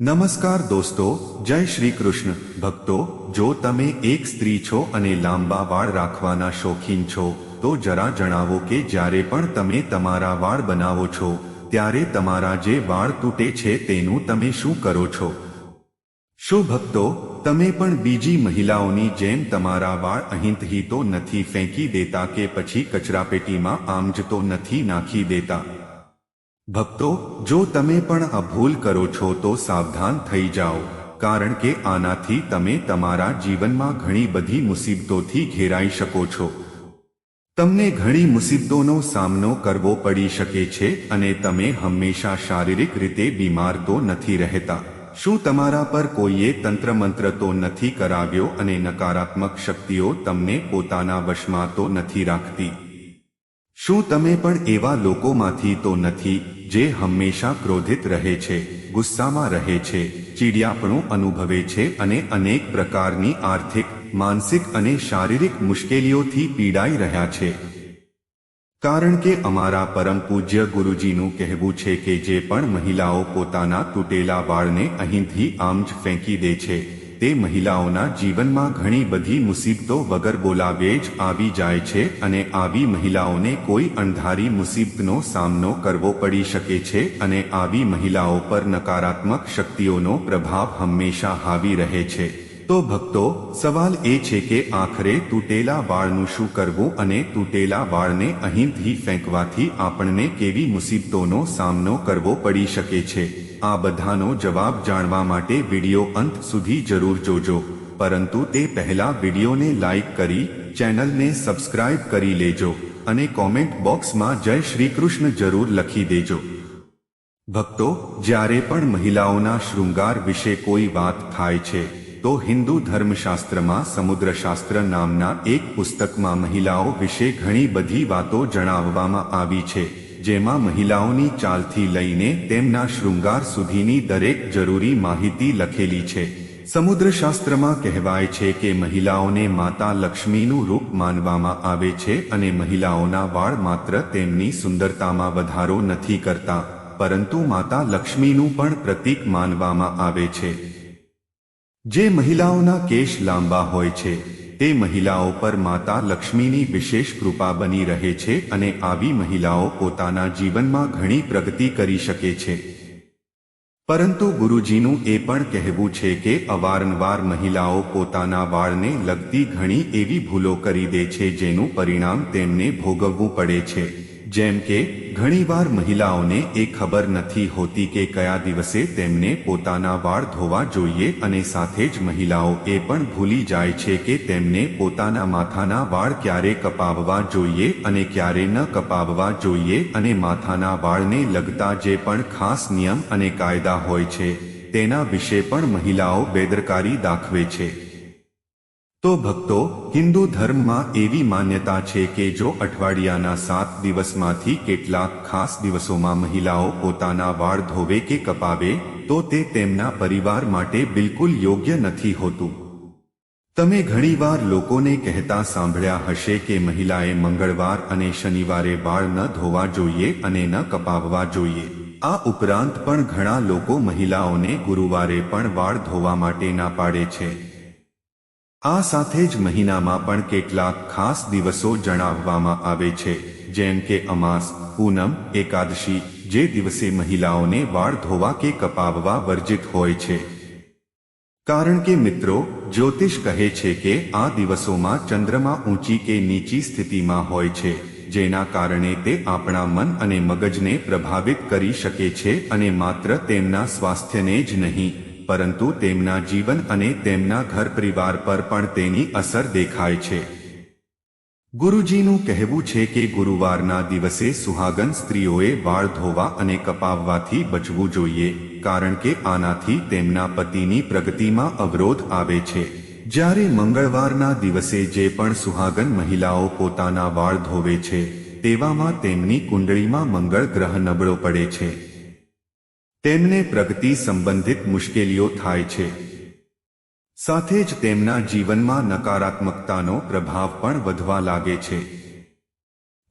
નમસ્કાર દોસ્તો, જય શ્રી કૃષ્ણ. ભક્તો, જો તમે એક સ્ત્રી છો અને લાંબા વાળ રાખવાના શોખીન છો, તો જરા જણાવો કે જ્યારે પણ તમે તમારા વાળ બનાવો છો, ત્યારે તમારા જે વાળ તૂટે છે તેનું તમે શું કરો છો? શું ભક્તો, તમે પણ બીજી મહિલાઓની જેમ તમારા વાળ અહીંથી તો નથી ફેંકી દેતા કે પછી કચરાપેટીમાં આમ જ તો નથી નાખી દેતા? ભક્તો, જો તમે પણ આ ભૂલ કરો છો તો સાવધાન થઈ જાઓ, કારણ કે આનાથી તમે તમારા જીવનમાં ઘણી બધી મુસીબતોથી ઘેરાઈ શકો છો. તમને ઘણી મુસીબતોનો સામનો કરવો પડી શકે છે અને તમે હંમેશા શારીરિક રીતે બીમાર તો નથી રહેતા. શું તમારા પર કોઈએ તંત્ર મંત્ર તો નથી કરાવ્યો અને નકારાત્મક શક્તિઓ તમને પોતાના વશમાં તો નથી રાખતી? શું તમે પણ એવા લોકોમાંથી તો નથી જે હંમેશા ક્રોધિત રહે છે, ગુસ્સામાં રહે છે, ચીડિયાપણું અનુભવે છે અને અનેક પ્રકારની આર્થિક, માનસિક અને શારીરિક મુશ્કેલીઓથી પીડાઈ રહ્યા છે? કારણ કે અમારા પરમ પૂજ્ય ગુરુજીનું કહેવું છે કે જે પણ મહિલાઓ પોતાના તૂટેલા વાળને અહીંથી આમ જ ફેંકી દે છે તે મહિલાઓના જીવનમાં ઘણી બધી મુસીબતો વગર બોલાવે જ આવી જાય છે અને આવી મહિલાઓને કોઈ અણધારી મુસીબતનો સામનો કરવો પડી શકે છે અને આવી મહિલાઓ પર નકારાત્મક શક્તિઓનો પ્રભાવ હંમેશા હાવી રહે છે. તો ભક્તો, સવાલ એ છે કે આખરે તૂટેલા વાળનું શું કરવું અને તૂટેલા વાળને અહીંથી ફેંકવાથી આપણને કેવી મુસીબતોનો સામનો કરવો પડી શકે છે? આ બધાનો જવાબ જાણવા માટે વિડિયો અંત સુધી જરૂર જોજો. પરંતુ તે પહેલા વિડિયોને લાઈક કરી, ચેનલને સબસ્ક્રાઇબ કરી લેજો અને કોમેન્ટ બોક્સમાં જય શ્રી કૃષ્ણ જરૂર લખી દેજો. ભક્તો, જ્યારે પણ મહિલાઓના શૃંગાર વિશે કોઈ વાત થાય છે, તો હિન્દુ ધર્મશાસ્ત્રમાં સમુદ્રશાસ્ત્ર નામના એક પુસ્તકમાં મહિલાઓ વિશે ઘણી બધી વાતો જણાવવામાં આવી છે. જેમાં મહિલાઓની ચાલથી લઈને તેમના શૃંગાર સુધીની દરેક જરૂરી માહિતી લખેલી છે. સમુદ્રશાસ્ત્રમાં કહેવાય છે કે મહિલાઓને માતા લક્ષ્મીનું રૂપ માનવામાં આવે છે અને મહિલાઓના વાળ માત્ર તેમની સુંદરતામાં વધારો નથી કરતા, પરંતુ માતા લક્ષ્મીનું પણ પ્રતીક માનવામાં આવે છે. જે મહિલાઓના કેશ લાંબા હોય છે તે મહિલાઓ પર માતા લક્ષ્મીની વિશેષ કૃપા બની રહે છે અને આવી મહિલાઓ પોતાના જીવનમાં ઘણી પ્રગતિ કરી શકે છે. પરંતુ ગુરુજીનું એ પણ કહેવું છે કે અવારનવાર મહિલાઓ પોતાના વાળને લગતી ઘણી એવી ભૂલો કરી દે છે જેનું પરિણામ તેમને ભોગવવું પડે છે. જેમ કે, ઘણીવાર મહિલાઓને એ ખબર નથી હોતી કે કયા દિવસે તેમને પોતાના વાળ ધોવા જોઈએ અને સાથે જ મહિલાઓ એ પણ ભૂલી જાય છે કે તેમને પોતાના માથાના વાળ ક્યારે કપાવવા જોઈએ અને ક્યારે ન કપાવવા જોઈએ અને માથાના વાળને લગતા જે પણ ખાસ નિયમ અને કાયદા હોય છે, તેના વિશે પણ મહિલાઓ બેદરકારી દાખવે છે. તો ભક્તો, હિન્દુ ધર્મમાં એવી માન્યતા છે કે જો અઠવાડિયાના સાત દિવસમાંથી કેટલાક ખાસ દિવસોમાં મહિલાઓ પોતાના વાળ ધોવે કે કપાવે, તો તે તેમના પરિવાર માટે બિલકુલ યોગ્ય નથી હોતું. તમે ઘણીવાર લોકોને કહેતા સાંભળ્યા હશે કે મહિલાએ મંગળવાર અને શનિવારે વાળ ન ધોવા જોઈએ અને ન કપાવવા જોઈએ. આ ઉપરાંત પણ ઘણા લોકો મહિલાઓને ગુરુવારે પણ વાળ ધોવા માટે ના પાડે છે. આ સાથે જ મહિનામાં પણ કેટલાક ખાસ દિવસો જણાવવામાં આવે છે, જેમ કે અમાસ, પૂનમ, એકાદશી, જે દિવસે મહિલાઓને વાળ ધોવા કે કપાવવા વર્જિત હોય છે. કારણ કે મિત્રો, જ્યોતિષ કહે છે કે આ દિવસોમાં ચંદ્રમા ઊંચી કે નીચી સ્થિતિમાં હોય છે, જેના કારણે તે આપણા મન અને મગજને પ્રભાવિત કરી શકે છે અને માત્ર તેમના સ્વાસ્થ્યને જ નહીં. પરંતુ તેમના જીવન અને તેમના ઘર પરિવાર પર પણ તેની અસર દેખાય છે. ગુરુજીનું કહેવું છે કે ગુરુવારના દિવસે સુહાગન સ્ત્રીઓએ વાળ ધોવા અને કપાવવાથી બચવું જોઈએ, કારણ કે આનાથી તેમના પતિની પ્રગતિમાં અવરોધ આવે છે. જ્યારે મંગળવારના દિવસે જે પણ સુહાગન મહિલાઓ પોતાના વાળ ધોવે છે, તેવામાં તેમની કુંડળીમાં મંગળ ગ્રહ નબળો પડે છે. તેમને પ્રગતિ સંબંધિત મુશ્કેલીઓ થાય છે. સાથે જ તેમના જીવનમાં નકારાત્મકતાનો પ્રભાવ પણ વધવા લાગે છે.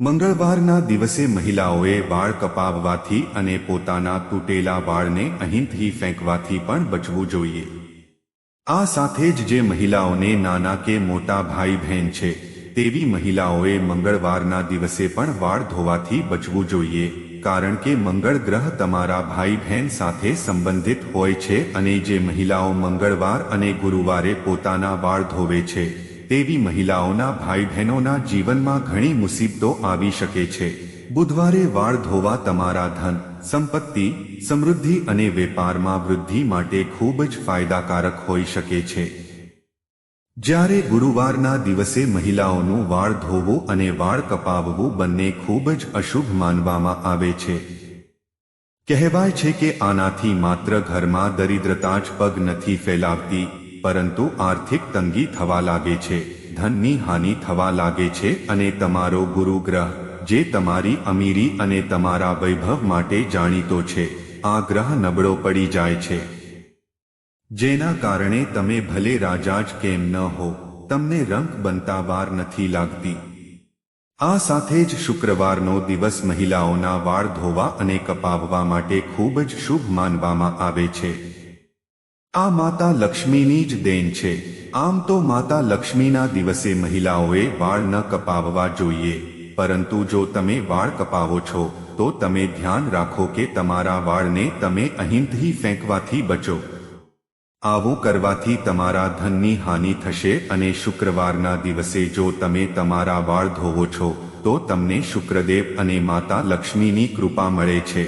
મંગળવારના દિવસે મહિલાઓએ વાળ કપાવવાથી અને પોતાના તૂટેલા વાળને અહીંથી ફેંકવાથી પણ બચવું જોઈએ. આ સાથે જ જે મહિલાઓને નાના કે મોટા ભાઈ બહેન છે, તેવી મહિલાઓએ મંગળવારના દિવસે પણ વાળ ધોવાથી બચવું જોઈએ. કારણ કે મંગળ ગ્રહ તમારા ભાઈ બહેન સાથે સંબંધિત હોય છે અને જે મહિલાઓ મંગળવાર અને ગુરુવારે પોતાના વાળ ધોવે છે, તેવી મહિલાઓના ભાઈ બહેનોના જીવનમાં ઘણી મુસીબતો આવી શકે છે. બુધવારે વાળ ધોવા તમારા ધન, સંપત્તિ, સમૃદ્ધિ અને વેપારમાં વૃદ્ધિ માટે ખૂબ જ ફાયદાકારક હોઈ શકે છે. જ્યારે ગુરુવારના દિવસે મહિલાઓનું વાળ ધોવું અને વાળ કપાવવું બંને ખૂબ જ અશુભ માનવામાં આવે છે. કહેવાય છે કે આનાથી માત્ર ઘરમાં દરિદ્રતા જ પગ નથી ફેલાવતી, પરંતુ આર્થિક તંગી થવા લાગે છે, ધનની હાનિ થવા લાગે છે અને તમારો ગુરુ ગ્રહ, જે તમારી અમીરી અને તમારા વૈભવ માટે જાણીતો છે, આ ગ્રહ નબળો પડી જાય છે. જેના કારણે તમે ભલે રાજા જ કેમ ન હો, તમને રંગ બનતા વાર નથી લાગતી. આ સાથે જ શુક્રવારનો દિવસ મહિલાઓના વાળ ધોવા અને કપાવવા માટે ખૂબ જ શુભ માનવામાં આવે છે. આ માતા લક્ષ્મીની જ દેન છે. આમ તો માતા લક્ષ્મીના દિવસે મહિલાઓએ વાળ ન કપાવવા જોઈએ. પરંતુ જો તમે વાળ કપાવો છો, તો તમે ધ્યાન રાખો કે તમારા વાળને તમે અહીંથી ફેંકવાથી બચો. આવું કરવાથી તમારા ધનની હાનિ થશે અને શુક્રવારના દિવસે જો તમે તમારા વાળ ધોવો છો, તો તમને શુક્રદેવ અને માતા લક્ષ્મીની કૃપા મળે છે.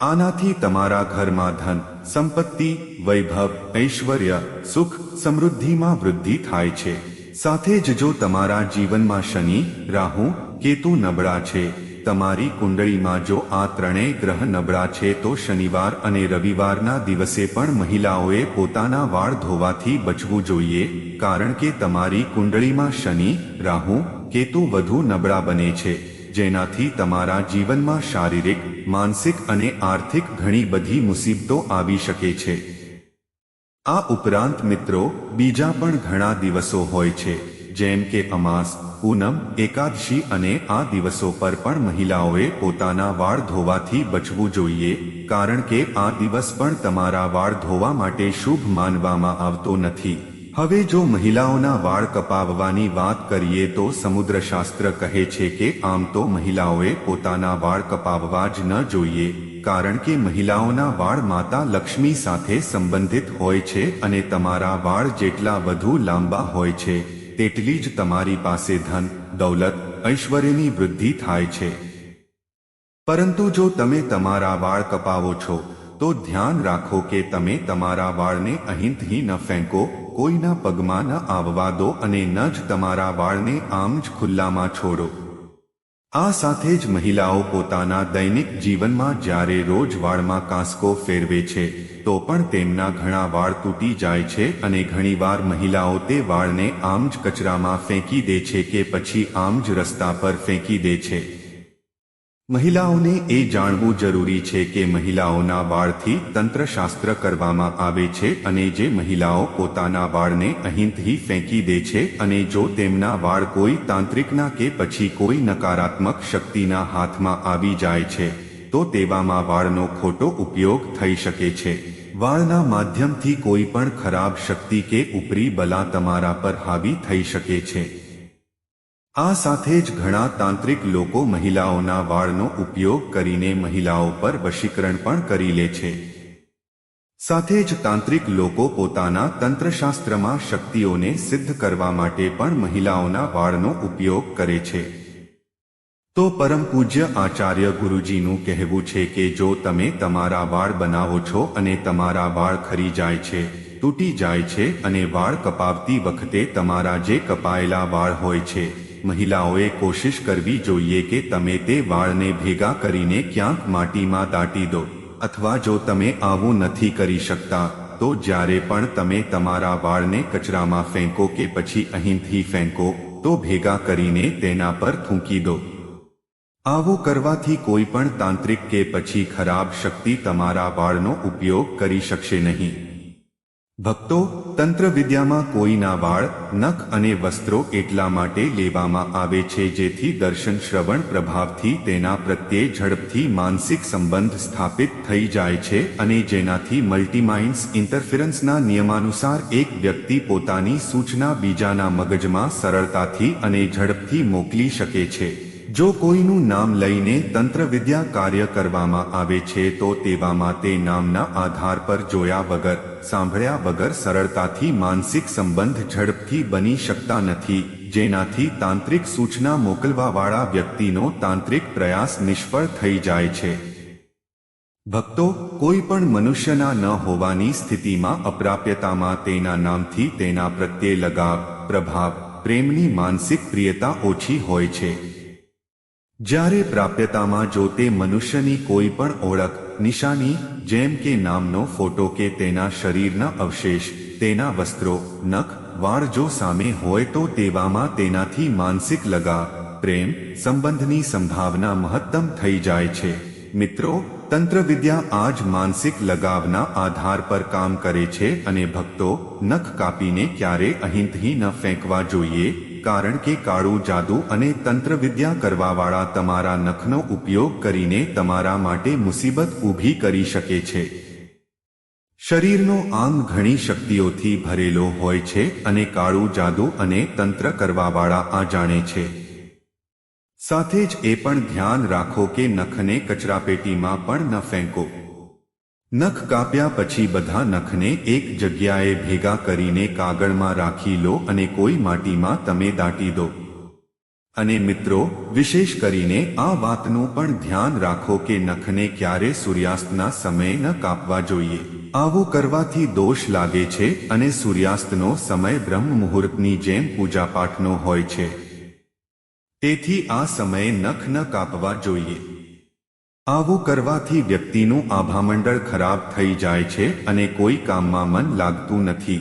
આનાથી તમારા ઘરમાં ધન, સંપત્તિ, વૈભવ, ઐશ્વર્ય, સુખ, સમૃદ્ધિમાં વૃદ્ધિ થાય છે. સાથે જ જો તમારા જીવનમાં શનિ, રાહુ, કેતુ નબળા છે તમારી કુંડળીમાં જો આ ત્રણેય ગ્રહ નબળા છે તો શનિવાર અને રવિવારના દિવસે પણ મહિલાઓએ પોતાના વાળ ધોવાથી બચવું જોઈએ, કારણ કે તમારી કુંડળીમાં શનિ, રાહુ, કેતુ વધુ નબળા બને છે, જેનાથી તમારા જીવનમાં શારીરિક, માનસિક અને આર્થિક ઘણી બધી મુસીબતો આવી શકે છે. આ ઉપરાંત મિત્રો, બીજા પણ ઘણા દિવસો હોય છે. જેમ કે અમાસ, પૂનમ, એકાદશી અને આ દિવસો પર પણ મહિલાઓએ પોતાના વાળ ધોવાથી બચવું જોઈએ, કારણ કે આ દિવસ પણ તમારા વાળ ધોવા માટે શુભ માનવામાં આવતો નથી. હવે જો મહિલાઓના વાળ કપાવવાની વાત કરીએ તો સમુદ્રશાસ્ત્ર કહે છે કે આમ તો મહિલાઓએ પોતાના વાળ કપાવવા જ ન જોઈએ, કારણ કે મહિલાઓના વાળ માતા લક્ષ્મી સાથે સંબંધિત હોય છે અને તમારા વાળ જેટલા વધુ લાંબા હોય છે તેટલી જ તમારી પાસે ધન, દૌલત, ઐશ્વર્યની વૃદ્ધિ થાય છે. પરંતુ જો તમે તમારા વાળ કપાવો છો, તો ધ્યાન રાખો કે તમે તમારા વાળને અહીંથી ન ફેંકો, કોઈના પગમાં ન આવવા દો અને ન જ તમારા વાળને આમ જ ખુલ્લામાં છોડો. આ સાથે જ મહિલાઓ પોતાના દૈનિક જીવનમાં જ્યારે રોજ વાળમાં કાંસકો ફેરવે છે, તો પણ તેમના ઘણા વાળ તૂટી જાય છે અને ઘણીવાર મહિલાઓ તે વાળને આમ જ કચરામાં ફેંકી દે છે કે પછી આમ જ રસ્તા પર ફેંકી દે છે. મહિલાઓને એ જાણવું જરૂરી છે કે મહિલાઓના વાળથી તંત્રશાસ્ત્ર કરવામાં આવે છે અને જે મહિલાઓ પોતાના વાળને અહીંથી ફેંકી દે છે અને જો તેમના વાળ કોઈ તાંત્રિકના કે પછી કોઈ નકારાત્મક શક્તિના હાથમાં આવી જાય છે, તો તેવામાં વાળનો ખોટો ઉપયોગ થઈ શકે છે. વાળના માધ્યમથી કોઈ પણ ખરાબ શક્તિ કે ઉપરી બલા તમારા પર હાવી થઈ શકે છે. આ સાથે જ ઘણા તાંત્રિક લોકો મહિલાઓના વાળનો ઉપયોગ કરીને મહિલાઓ પર વશીકરણ પણ કરી લે છે. સાથે જ તાંત્રિક લોકો પોતાના તંત્રશાસ્ત્રમાં શક્તિઓને સિદ્ધ કરવા માટે પણ મહિલાઓના વાળનો ઉપયોગ કરે છે. તો પરમ પૂજ્ય આચાર્ય ગુરુજીનું કહેવું છે કે જો તમે તમારા વાળ બનાવો છો અને તમારા વાળ ખરી જાય છે, તૂટી જાય છે અને વાળ કપાવતી વખતે તમારા જે કપાયેલા વાળ હોય છે મહિલાઓએ કોશિશ કરવી જોઈએ કે તમે તે વાળને ભેગા કરીને ક્યાંક માટીમાં દાટી દો અથવા જો તમે આવું નથી કરી શકતા તો જ્યારે પણ તમે તમારા વાળને કચરામાં ફેંકો કે પછી અહીંથી ફેંકો તો ભેગા કરીને તેના પર થૂંકી દો આવું કરવાથી કોઈ પણ તાંત્રિક કે પછી ખરાબ શક્તિ તમારા વાળનો ઉપયોગ કરી શકશે નહીં ભક્તો તંત્ર વિદ્યામાં કોઈના વાળ, નખ અને વસ્ત્રો એટલા માટે લેવામાં આવે છે જેથી દર્શન શ્રવણ પ્રભાવથી તેના પ્રત્યે ઝડપથી માનસિક સંબંધ સ્થાપિત થઈ જાય છે અને જેનાથી મલ્ટીમાઇન્ડ્સ ઇન્ટરફિરન્સના નિયમાનુસાર એક વ્યક્તિ પોતાની સૂચના બીજાના મગજમાં સરળતાથી અને ઝડપથી મોકલી શકે છે. જો કોઈનું નામ લઈને તંત્ર વિદ્યા કાર્ય કરવામાં આવે છે, તો તેવામાં તે નામના આધાર પર જોયા વગર, સાંભળ્યા વગર સરળતાથી માનસિક સંબંધ ઝડપથી બની શકતા નથી, જેનાથી તાંત્રિક સૂચના મોકલવાવાળા વ્યક્તિનો તાંત્રિક પ્રયાસ નિષ્ફળ થઈ જાય છે. ભક્તો, કોઈ પણ મનુષ્યના ન હોવાની સ્થિતિમાં અપ્રાપ્યતામાં તેના નામથી તેના પ્રત્યે લગાવ, પ્રભાવ, પ્રેમની માનસિક પ્રિયતા ઓછી હોય છે. જ્યારે પ્રાપ્યતામાં જો તે મનુષ્યની કોઈ પણ ઓળખ, નિશાની, જેમ કે નામનો ફોટો કે તેના શરીરના અવશેષ, તેના વસ્ત્રો, નખ, વાળ જો સામે હોય તો તેવામાં તેનાથી માનસિક લગાવ પ્રેમ, સંબંધની સંભાવના મહત્તમ થઈ જાય છે. મિત્રો તંત્ર વિદ્યા આજ માનસિક લગાવના આધાર પર કામ કરે છે અને ભક્તો નખ કાપીને ક્યારે અહીંથી ન ફેંકવા જોઈએ? કારણ કે કાળુ જાદુ અને તંત્ર વિદ્યા કરવાવાળા તમારા નખનો ઉપયોગ કરીને તમારા માટે મુસીબત ઊભી કરી શકે છે. શરીરનો આંગ ઘણી શક્તિઓથી ભરેલો હોય છે અને કાળુ જાદુ અને તંત્ર કરવાવાળા આ જાણે છે. સાથે જ એ પણ ધ્યાન રાખો કે નખને કચરાપેટીમાં પણ ન ફેંકો. નખ કાપ્યા પછી બધા નખને એક જગ્યાએ ભેગા કરીને કાગળમાં રાખી લો અને કોઈ માટીમાં તમે દાટી દો. અને મિત્રો, વિશેષ કરીને આ વાતનું પણ ધ્યાન રાખો કે નખને ક્યારે સૂર્યાસ્તના સમયે ન કાપવા જોઈએ. આવું કરવાથી દોષ લાગે છે અને સૂર્યાસ્તનો સમય બ્રહ્મ મુહૂર્તની જેમ પૂજાપાઠનો હોય છે. તેથી આ સમયે નખ ન કાપવા જોઈએ. આવું કરવાથી વ્યક્તિનું આભામંડળ ખરાબ થઈ જાય છે અને કોઈ કામમાં મન લાગતું નથી.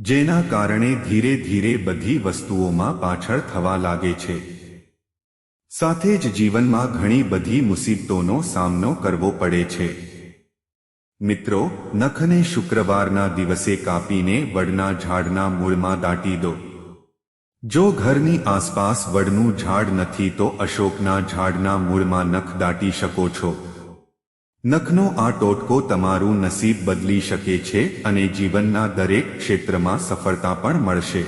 જેના કારણે ધીરે ધીરે બધી વસ્તુઓમાં પાછળ થવા લાગે છે. સાથે જ જીવનમાં ઘણી બધી મુસીબતોનો સામનો કરવો પડે છે. મિત્રો, નખને શુક્રવારના દિવસે કાપીને વડના ઝાડના મૂળમાં દાટી દો. જો ઘરની આસપાસ વડનું ઝાડ નથી, તો અશોકના ઝાડના મૂળમાં નખ દાટી શકો છો. નખનો આ ટોટકો તમારું નસીબ બદલી શકે છે અને જીવનના દરેક ક્ષેત્રમાં સફળતા પણ મળશે.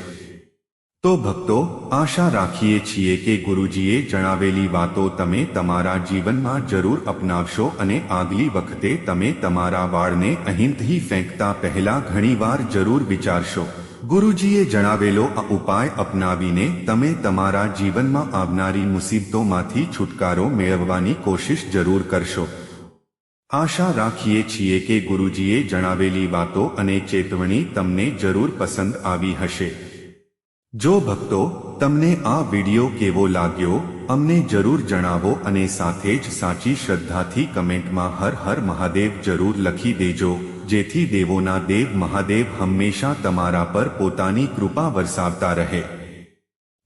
તો ભક્તો, આશા રાખીએ છીએ કે ગુરુજીએ જણાવેલી વાતો તમે તમારા જીવનમાં જરૂર અપનાવશો અને આગલી વખતે તમે તમારા વાળને અહીંથી ફેંકતા પહેલા ઘણીવાર જરૂર વિચારશો. ગુરુજીએ જણાવેલો આ ઉપાય અપનાવીને તમે તમારા જીવનમાં આવનારી મુસીબતોમાંથી છુટકારો મેળવવાની કોશિશ જરૂર કરશો. આશા રાખીએ છીએ કે ગુરુજીએ જણાવેલી વાતો અને ચેતવણી તમને જરૂર પસંદ આવી હશે. જો ભક્તો, તમને આ વિડિયો કેવો લાગ્યો, અમને જરૂર જણાવો અને સાથે જ સાચી શ્રદ્ધાથી કમેન્ટમાં હર હર મહાદેવ જરૂર લખી દેજો. જેથી દેવોના દેવ મહાદેવ હંમેશા તમારા પર પોતાની કૃપા વરસાવતા રહે.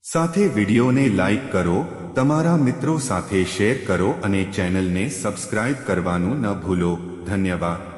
સાથે વિડીયોને લાઇક કરો, તમારા મિત્રો સાથે શેર કરો અને ચેનલને સબસ્ક્રાઇબ કરવાનું ન ભૂલો. ધન્યવાદ.